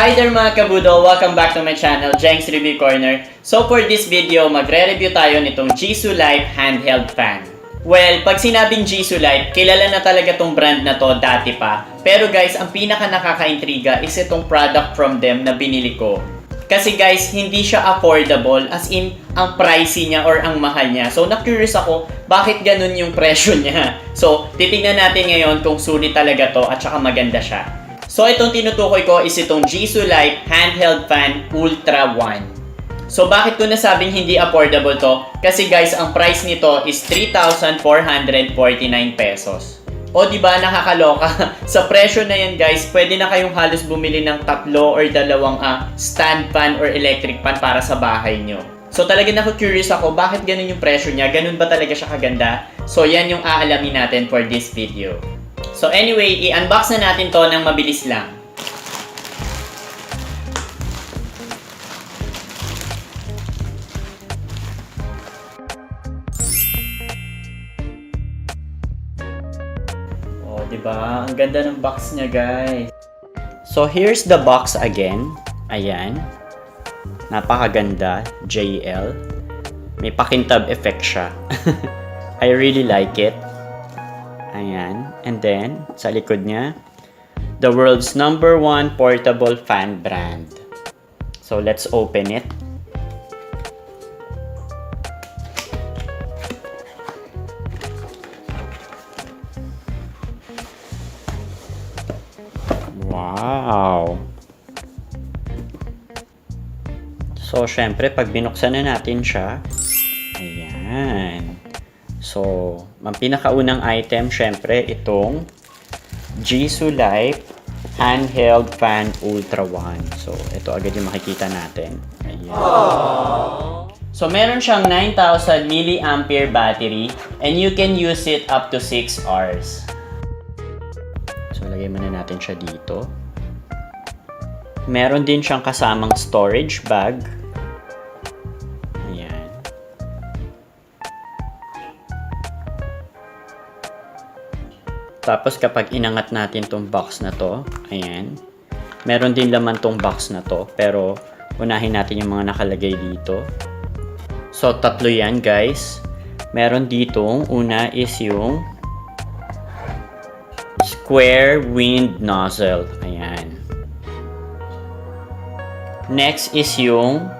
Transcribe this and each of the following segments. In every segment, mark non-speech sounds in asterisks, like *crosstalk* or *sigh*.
Hi there mga kabudo! Welcome back to my channel, Jenks Review Corner. So for this video, magre-review tayo nitong Jisoo Life handheld fan. Well, pag sinabing Jisoo Life, kilala na talaga tong brand na to dati pa. Pero guys, ang pinaka nakakaintriga is itong product from them na binili ko. Kasi guys, hindi siya affordable as in ang pricey niya or ang mahal niya. So na-curious ako, bakit ganun yung presyo *laughs* niya? So, titingnan natin ngayon kung sulit talaga to at saka maganda siya. So itong tinutukoy ko is itong Jisoo Life Handheld Fan Ultra 1. So bakit ko nasabing hindi affordable to? Kasi guys, ang price nito is 3,449 pesos. O di ba nakakaloka? *laughs* Sa presyo na yan guys, pwede na kayong halos bumili ng tatlo or dalawang ah, stand fan or electric fan para sa bahay nyo. So talaga na curious ako, bakit ganun yung presyo niya? Ganun ba talaga siya kaganda? So yan yung aalamin natin for this video. So anyway, i-unbox na natin to ng mabilis lang. Oh, 'di ba? Ang ganda ng box niya, guys. So here's the box again. Ayan. Napakaganda, JL. May pakintab effect siya. *laughs* I really like it. Ayan. And then, sa likod niya, the world's number one portable fan brand. So, let's open it. Wow! So, syempre, pag binuksan na natin siya, ayan. So, ang pinakaunang item, syempre, itong Jisoo Life Handheld Fan Ultra 1. So, ito agad yung makikita natin. Ayan. So, meron siyang 9,000 mAh battery and you can use it up to 6 hours. So, lagay muna natin siya dito. Meron din siyang kasamang storage bag. Tapos kapag inangat natin tong box na to, ayan. Meron din laman tong box na to, pero unahin natin yung mga nakalagay dito. So, tatlo yan guys. Meron ditong, una is yung square wind nozzle. Ayan. Next is yung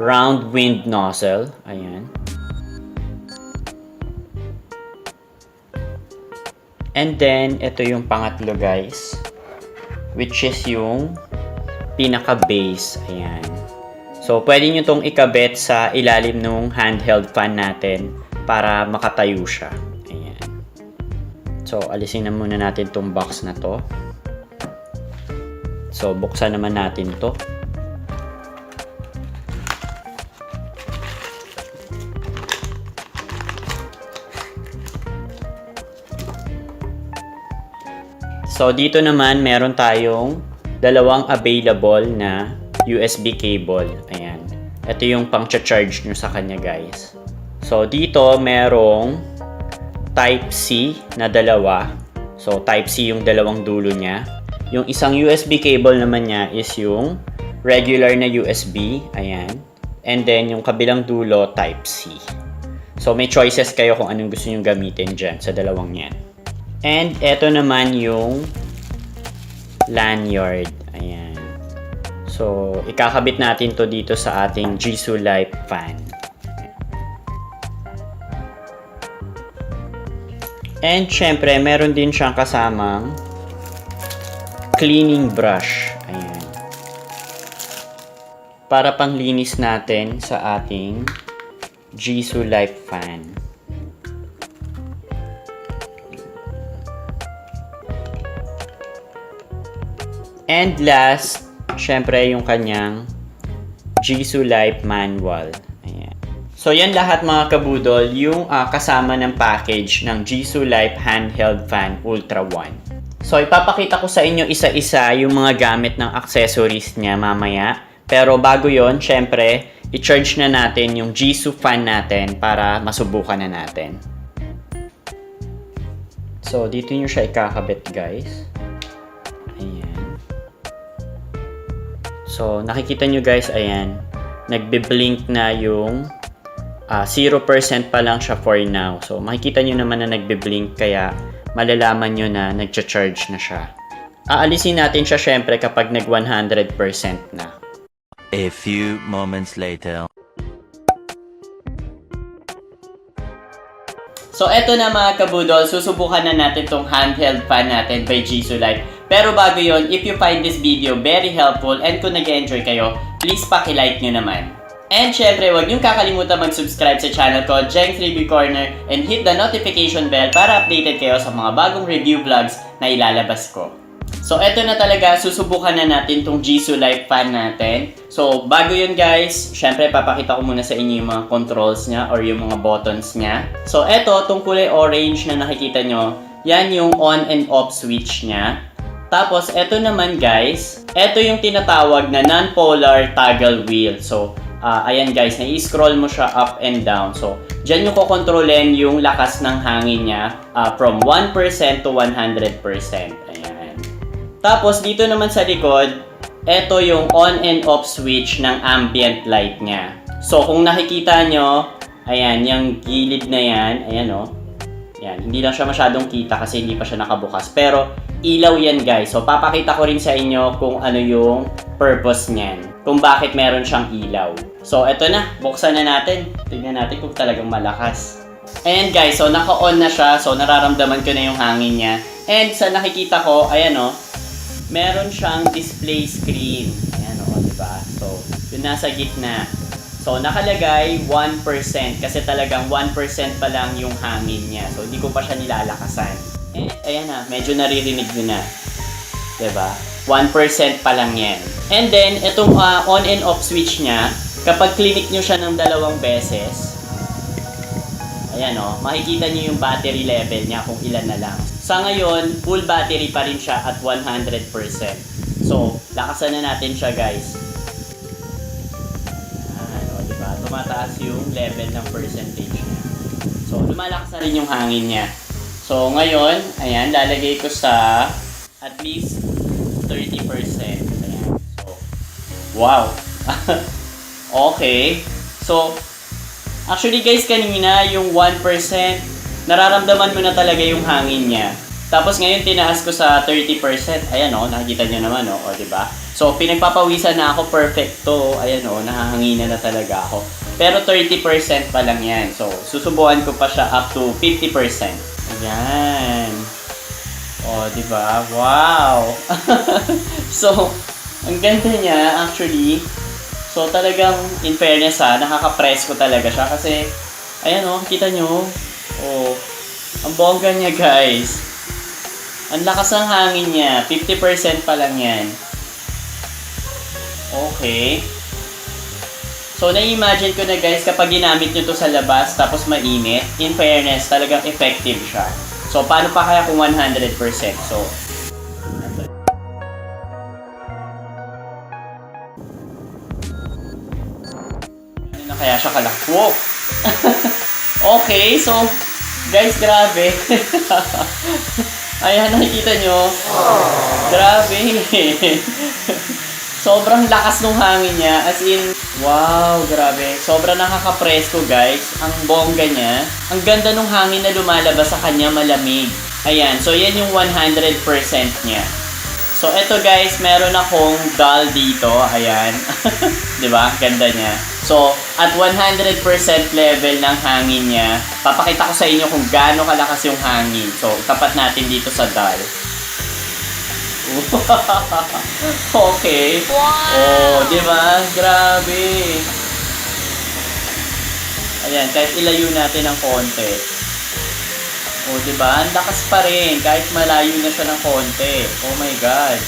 round wind nozzle. Ayan. And then, ito yung pangatlo guys. Which is yung pinaka-base. Ayan. So, pwede nyo tong ikabit sa ilalim ng handheld fan natin para makatayo siya. Ayan. So, alisin na muna natin tong box na to. So, buksan naman natin to. So, dito naman meron tayong dalawang available na USB cable. Ayan. Ito yung pang-charge nyo sa kanya, guys. So, dito merong Type-C na dalawa. So, Type-C yung dalawang dulo niya. Yung isang USB cable naman niya is yung regular na USB. Ayan. And then, yung kabilang dulo, Type-C. So, may choices kayo kung anong gusto nyo gamitin dyan sa dalawang yan. And eto naman yung lanyard. Ayan. So, ikakabit natin to dito sa ating Jisoo Life fan. And syempre, meron din siyang kasamang cleaning brush. Ayan. Para panglinis natin sa ating Jisoo Life fan. And last, syempre yung kanyang Jisoo Life Manual. Ayan. So yan lahat mga kabudol, yung ah, kasama ng package ng Jisoo Life Handheld Fan Ultra 1. So ipapakita ko sa inyo isa-isa yung mga gamit ng accessories niya mamaya. Pero bago yon, syempre, i-charge na natin yung Jisoo fan natin para masubukan na natin. So, dito nyo siya ikakabit guys. So, nakikita nyo guys, ayan, nagbe-blink na yung ah, 0% pa lang siya for now. So, makikita nyo naman na nagbe-blink kaya malalaman nyo na nagcha-charge na siya. Aalisin natin siya syempre kapag nag 100% na. A few moments later. So, eto na mga kabudol, susubukan na natin tong handheld fan natin by Jisoo Life. Pero bago yon, if you find this video very helpful and kung nag-enjoy kayo, please paki-like nyo naman. And syempre, huwag niyong kakalimutan mag-subscribe sa channel ko, Jenks Review Corner, and hit the notification bell para updated kayo sa mga bagong review vlogs na ilalabas ko. So, eto na talaga, susubukan na natin tong Jisoo Life fan natin. So, bago yun guys, syempre papakita ko muna sa inyo yung mga controls niya or yung mga buttons niya. So, eto, tong kulay orange na nakikita nyo, yan yung on and off switch niya. Tapos, eto naman guys, eto yung tinatawag na non-polar toggle wheel. So, ah, ayan guys, na-scroll mo siya up and down. So, dyan yung kukontrolin yung lakas ng hangin niya ah, from 1% to 100%. Ayan. Tapos, dito naman sa likod, eto yung on and off switch ng ambient light niya. So, kung nakikita nyo, ayan, yung gilid na yan, ayan o. Yan, hindi lang siya masyadong kita kasi hindi pa siya nakabukas. Pero, ilaw yan guys. So, papakita ko rin sa inyo kung ano yung purpose niyan. Kung bakit meron siyang ilaw. So, eto na. Buksan na natin. Tingnan natin kung talagang malakas. Ayan guys, so naka-on na siya. So, nararamdaman ko na yung hangin niya. And sa nakikita ko, ayan o, meron siyang display screen. Ayan o, di ba? So, yun nasa gitna. So, nakalagay 1% kasi talagang 1% pa lang yung hangin niya. So, hindi ko pa siya nilalakasan. Eh, ayan na, medyo naririnig nyo na. ba? 1% pa lang yan. And then, itong ah, on and off switch niya, kapag clinic nyo siya ng dalawang beses, ayan o, makikita nyo yung battery level niya kung ilan na lang. Sa ngayon, full battery pa rin siya at 100%. So, lakasan na natin siya guys. Ayan, o, diba? Tumataas yung level ng percentage niya. So, lumalakas na rin yung hangin niya. So, ngayon, ayan, lalagay ko sa at least 30%. Ayan. So, wow. *laughs* okay. So, actually guys, kanina yung 1%, nararamdaman mo na talaga yung hangin niya. Tapos ngayon tinaas ko sa 30%. Ayan oh, nakikita niyo naman oh, oh 'di ba? So pinagpapawisan na ako perfecto. Ayan oh, nahahanginan na talaga ako. Pero 30% pa lang 'yan. So susubukan ko pa siya up to 50%. Ayan. Oh, 'di ba? Wow. *laughs* so ang ganda niya actually. So talagang in fairness ha, nakaka-press ko talaga siya kasi ayan oh, kita nyo. Oh, ang bongga niya guys. Ang lakas ng hangin niya. 50% pa lang yan. Okay. So, na-imagine ko na guys, kapag ginamit nyo to sa labas, tapos mainit, in fairness, talagang effective siya. So, paano pa kaya kung 100%? So, ano na kaya siya kalak? Wow! *laughs* okay, so, guys, grabe. *laughs* Ayan, nakikita nyo. Grabe. *laughs* Sobrang lakas ng hangin niya. As in, wow, grabe. Sobrang nakaka-presko, guys. Ang bongga niya. Ang ganda ng hangin na lumalabas sa kanya, malamig. Ayan, so yan yung 100% niya. So, eto guys, meron akong doll dito. Ayan. *laughs* ba? Ganda niya. So, at 100% level ng hangin niya, papakita ko sa inyo kung gaano kalakas yung hangin. So, tapat natin dito sa doll. *laughs* okay. Oh, 'di ba? Grabe. Ayan, kahit ilayo natin ng konti. Oh, 'di ba? Ang lakas pa rin kahit malayo na siya ng konti. Oh my god.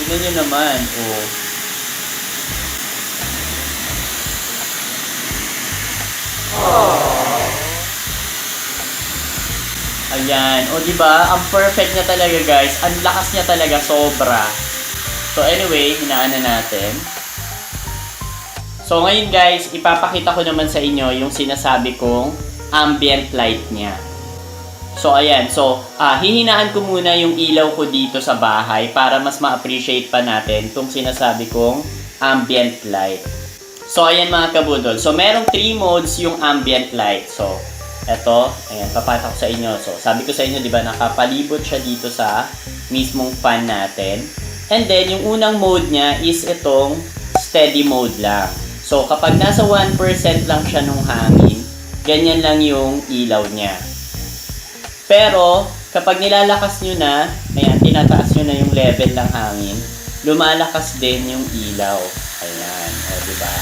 Tingnan niyo naman. Oh. Ayan. O, di ba? Ang perfect niya talaga, guys. Ang lakas niya talaga, sobra. So, anyway, hinaan na natin. So, ngayon, guys, ipapakita ko naman sa inyo yung sinasabi kong ambient light niya. So, ayan. So, ah, hihinaan ko muna yung ilaw ko dito sa bahay para mas ma-appreciate pa natin itong sinasabi kong ambient light. So, ayan mga kabudol. So, merong 3 modes yung ambient light. So, eto, ayan, papata ko sa inyo. So, sabi ko sa inyo, di ba, nakapalibot siya dito sa mismong fan natin. And then, yung unang mode niya is itong steady mode lang. So, kapag nasa 1% lang siya nung hangin, ganyan lang yung ilaw niya. Pero, kapag nilalakas nyo na, ayan, tinataas nyo na yung level ng hangin, lumalakas din yung ilaw. Ayan, o, di ba?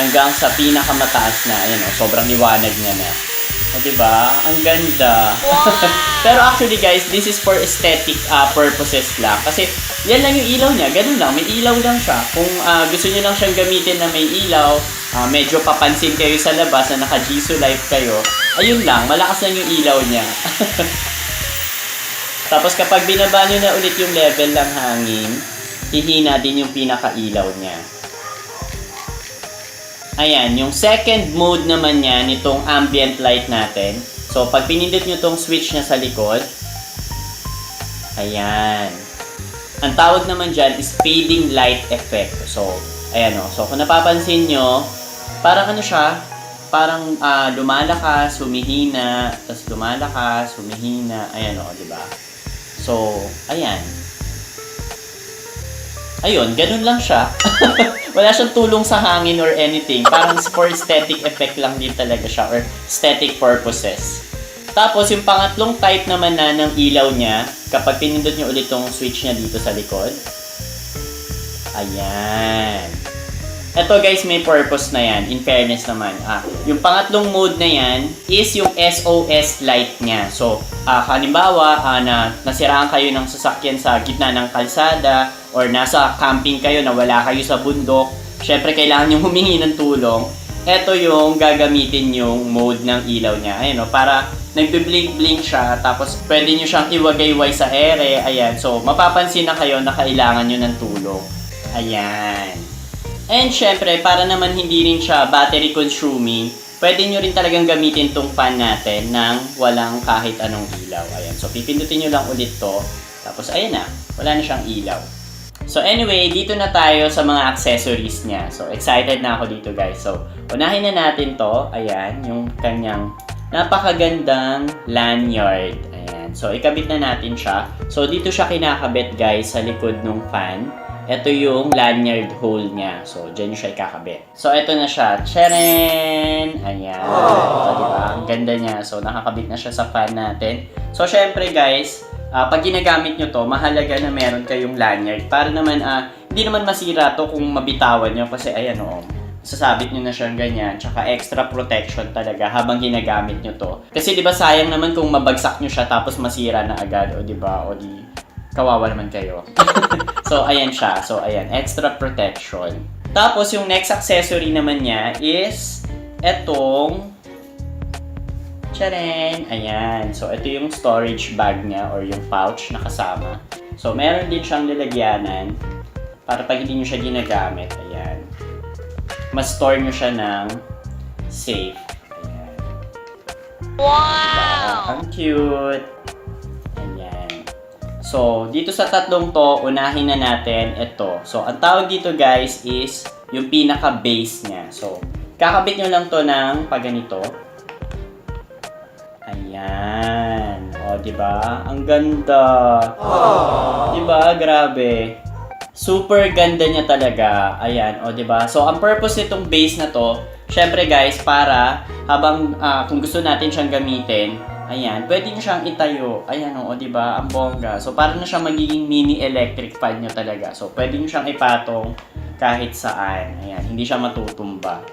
Hanggang sa pinakamataas na, ayan, o, sobrang liwanag niya na. O, di ba? Ang ganda. *laughs* Pero actually, guys, this is for aesthetic uh, purposes lang. Kasi, yan lang yung ilaw niya. Ganun lang. May ilaw lang siya. Kung uh, gusto niyo lang siyang gamitin na may ilaw, uh, medyo papansin kayo sa labas na naka-Jisoo Light kayo, ayun lang. Malakas lang yung ilaw niya. *laughs* Tapos kapag binaba nyo na ulit yung level ng hangin, hihina din yung pinaka-ilaw niya. Ayan, yung second mode naman niya nitong ambient light natin. So, pag pinindot nyo tong switch na sa likod, ayan. Ang tawag naman dyan is fading light effect. So, ayan o. So, kung napapansin nyo, parang ano siya, parang ah, lumalakas, humihina, tapos lumalakas, humihina, ayan o, di ba? So, ayan. Ayun, ganun lang siya. *laughs* Wala siyang tulong sa hangin or anything. Parang for aesthetic effect lang din talaga siya or aesthetic purposes. Tapos, yung pangatlong type naman na ng ilaw niya, kapag pinindot niyo ulit tong switch niya dito sa likod, ayan. Ito guys, may purpose na yan. In fairness naman. Ah, yung pangatlong mode na yan is yung SOS light niya. So, ah, halimbawa, ah, na nasiraan kayo ng sasakyan sa gitna ng kalsada or nasa camping kayo na wala kayo sa bundok, syempre kailangan yung humingi ng tulong. Ito yung gagamitin yung mode ng ilaw niya. Ayan o, para nagbe-blink-blink siya, tapos pwede nyo siyang iwagayway sa ere. Ayan, so mapapansin na kayo na kailangan nyo ng tulong. Ayan. And syempre, para naman hindi rin siya battery consuming, pwede nyo rin talagang gamitin tong fan natin ng walang kahit anong ilaw. Ayan, so pipindutin nyo lang ulit to. Tapos ayan na, wala na siyang ilaw. So anyway, dito na tayo sa mga accessories niya. So excited na ako dito guys. So unahin na natin to. Ayan, yung kanyang napakagandang lanyard. Ayan. So ikabit na natin siya. So dito siya kinakabit guys sa likod ng fan. Ito yung lanyard hole niya. So, dyan siya ikakabit. So, ito na siya. Tcharan! Ayan. Ito, diba? Ang ganda niya. So, nakakabit na siya sa fan natin. So, syempre guys, ah, pag ginagamit nyo to, mahalaga na meron kayong lanyard. Para naman, ah, hindi naman masira to kung mabitawan nyo. Kasi, ayan o, sasabit nyo na siyang ganyan. Tsaka extra protection talaga habang ginagamit nyo to. Kasi, di ba, sayang naman kung mabagsak nyo siya tapos masira na agad. O, di ba? O, di, kawawa naman kayo. *laughs* so, ayan siya. So, ayan. Extra protection. Tapos, yung next accessory naman niya is etong Tcharan! Ayan. So, ito yung storage bag niya or yung pouch na kasama. So, meron din siyang lalagyanan para pag hindi nyo siya ginagamit, ayan, ma-store nyo siya ng safe. Ayan. Wow! Ang cute! Ayan. So, dito sa tatlong to, unahin na natin ito. So, ang tawag dito guys is yung pinaka-base niya. So, kakabit nyo lang to ng paganito. Di ba? Ang ganda. Di ba? Grabe. Super ganda niya talaga. Ayan, o 'di ba? So ang purpose nitong base na 'to, syempre guys, para habang ah, kung gusto natin siyang gamitin, ayan, pwede niyo siyang itayo. Ayan o, 'di ba? Ang bongga. So para na siyang magiging mini electric fan niyo talaga. So pwede niyo siyang ipatong kahit saan. Ayan, hindi siya matutumba.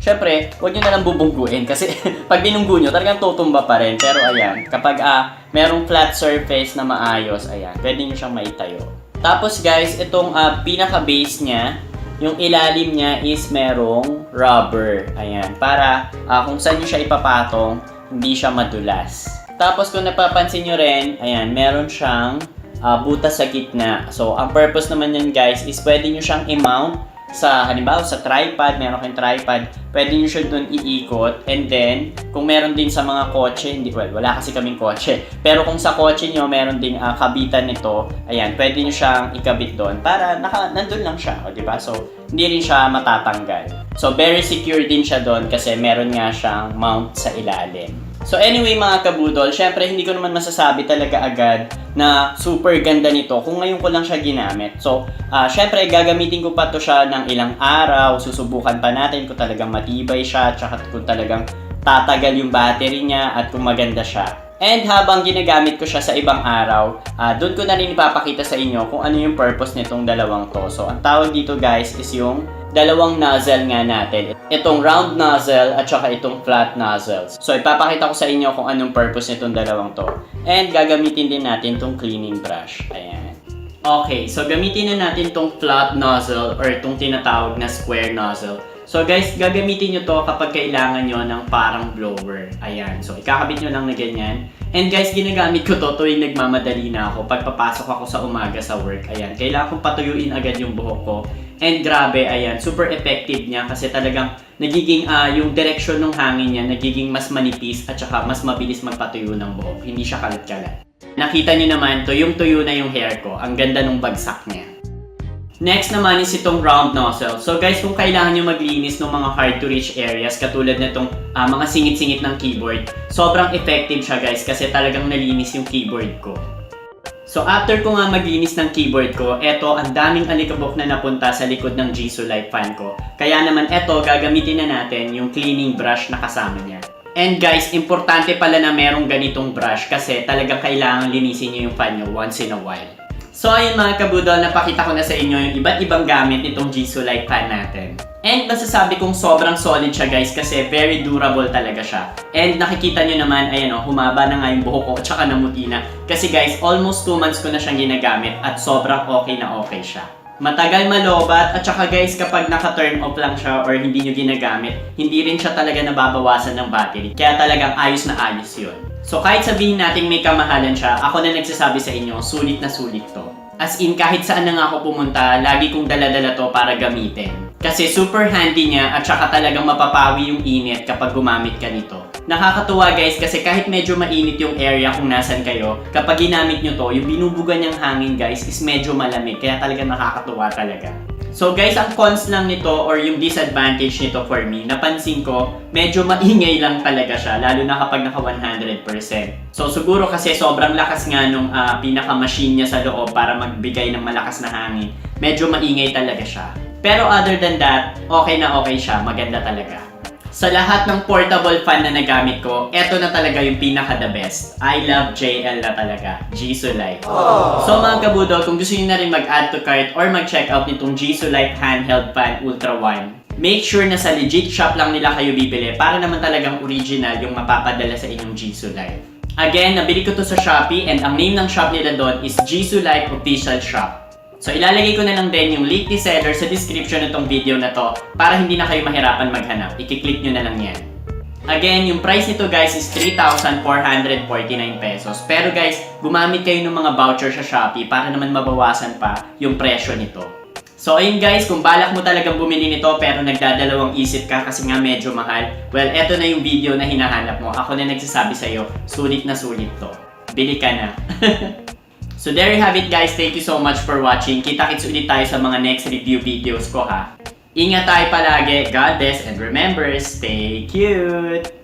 Syempre, huwag nyo na lang bubungguin kasi *laughs* pag binunggu nyo, talagang tutumba pa rin. Pero ayan, kapag ah, merong flat surface na maayos, ayan, pwede nyo siyang maitayo. Tapos guys, itong ah, pinaka-base niya, yung ilalim niya is merong rubber. Ayan, para ah, kung saan nyo siya ipapatong, hindi siya madulas. Tapos kung napapansin nyo rin, ayan, meron siyang ah, butas sa gitna. So, ang purpose naman yan guys is pwede nyo siyang i-mount sa halimbawa sa tripod, meron kayong tripod, pwede nyo siya doon iikot and then kung meron din sa mga kotse, hindi well, wala kasi kaming kotse. *laughs* Pero kung sa kotse nyo meron ding ah, kabitan nito, ayan, pwede nyo siyang ikabit doon para naka, nandun lang siya, di ba? So, hindi rin siya matatanggal. So, very secure din siya doon kasi meron nga siyang mount sa ilalim. So anyway mga kabudol, syempre hindi ko naman masasabi talaga agad na super ganda nito kung ngayon ko lang siya ginamit. So ah syempre gagamitin ko pa to siya ng ilang araw, susubukan pa natin kung talagang matibay siya, tsaka kung talagang tatagal yung battery niya at kung maganda siya. And habang ginagamit ko siya sa ibang araw, ah doon ko na rin ipapakita sa inyo kung ano yung purpose nitong dalawang to. So ang tawag dito guys is yung dalawang nozzle nga natin. Itong round nozzle at saka itong flat nozzle. So ipapakita ko sa inyo kung anong purpose nitong dalawang to. And gagamitin din natin itong cleaning brush. Ayan. Okay, so gamitin na natin itong flat nozzle or itong tinatawag na square nozzle. So guys, gagamitin nyo to kapag kailangan nyo ng parang blower. Ayan, so ikakabit nyo lang na ganyan. And guys, ginagamit ko to tuwing nagmamadali na ako pag papasok ako sa umaga sa work. Ayan, kailangan kong patuyuin agad yung buhok ko. And grabe, ayan, super effective niya kasi talagang nagiging ah, yung direction ng hangin niya nagiging mas manipis at saka mas mabilis magpatuyo ng buhok. Hindi siya kalat-kalat. Nakita niyo naman, tuyong-tuyo na yung hair ko. Ang ganda ng bagsak niya. Next naman is itong round nozzle. So guys, kung kailangan nyo maglinis ng mga hard to reach areas katulad nitong ah, mga singit-singit ng keyboard, sobrang effective siya guys kasi talagang nalinis yung keyboard ko. So after ko nga maglinis ng keyboard ko, eto ang daming alikabok na napunta sa likod ng Jisoo Light fan ko. Kaya naman eto gagamitin na natin yung cleaning brush na kasama niya. And guys, importante pala na merong ganitong brush kasi talagang kailangan linisin niyo yung fan niyo once in a while. So ayun mga kabudol, napakita ko na sa inyo yung iba't ibang gamit nitong Jisoo Light fan natin. And masasabi kong sobrang solid siya guys kasi very durable talaga siya. And nakikita nyo naman, ayan o, humaba na nga yung buhok ko at saka namuti na. Kasi guys, almost 2 months ko na siyang ginagamit at sobrang okay na okay siya. Matagal malobat at saka guys kapag naka-turn off lang siya or hindi nyo ginagamit, hindi rin siya talaga nababawasan ng battery. Kaya talagang ayos na ayos yun. So kahit sabihin natin may kamahalan siya, ako na nagsasabi sa inyo, sulit na sulit to. As in, kahit saan na nga ako pumunta, lagi kong dala-dala to para gamitin. Kasi super handy niya at saka talagang mapapawi yung init kapag gumamit ka nito. Nakakatuwa guys kasi kahit medyo mainit yung area kung nasan kayo, kapag ginamit nyo to, yung binubuga niyang hangin guys is medyo malamig. Kaya talagang nakakatuwa talaga. So guys, ang cons lang nito or yung disadvantage nito for me, napansin ko, medyo maingay lang talaga siya, lalo na kapag naka 100%. So siguro kasi sobrang lakas nga nung ah, pinaka-machine niya sa loob para magbigay ng malakas na hangin, medyo maingay talaga siya. Pero other than that, okay na okay siya, maganda talaga. Sa lahat ng portable fan na nagamit ko, eto na talaga yung pinaka the best. I love JL na talaga, Jisoo Light. So mga kabudol, kung gusto niyo na rin mag-add to cart or mag-check out nitong Jisoo Light Handheld Fan Ultra 1, make sure na sa legit shop lang nila kayo bibili para naman talagang original yung mapapadala sa inyong Jisoo Light. Again, nabili ko to sa Shopee and ang name ng shop nila doon is Jisoo Light Official Shop. So ilalagay ko na lang din yung link ni seller sa description nitong video na to para hindi na kayo mahirapan maghanap. I-click nyo na lang yan. Again, yung price nito guys is 3,449 pesos. Pero guys, gumamit kayo ng mga voucher sa Shopee para naman mabawasan pa yung presyo nito. So ayun guys, kung balak mo talagang bumili nito pero nagdadalawang isip ka kasi nga medyo mahal, well, eto na yung video na hinahanap mo. Ako na nagsasabi sa'yo, sulit na sulit to. Bili ka na. *laughs* So there you have it guys. Thank you so much for watching. Kita-kits ulit tayo sa mga next review videos ko ha. Ingat tayo palagi. God bless and remember, stay cute!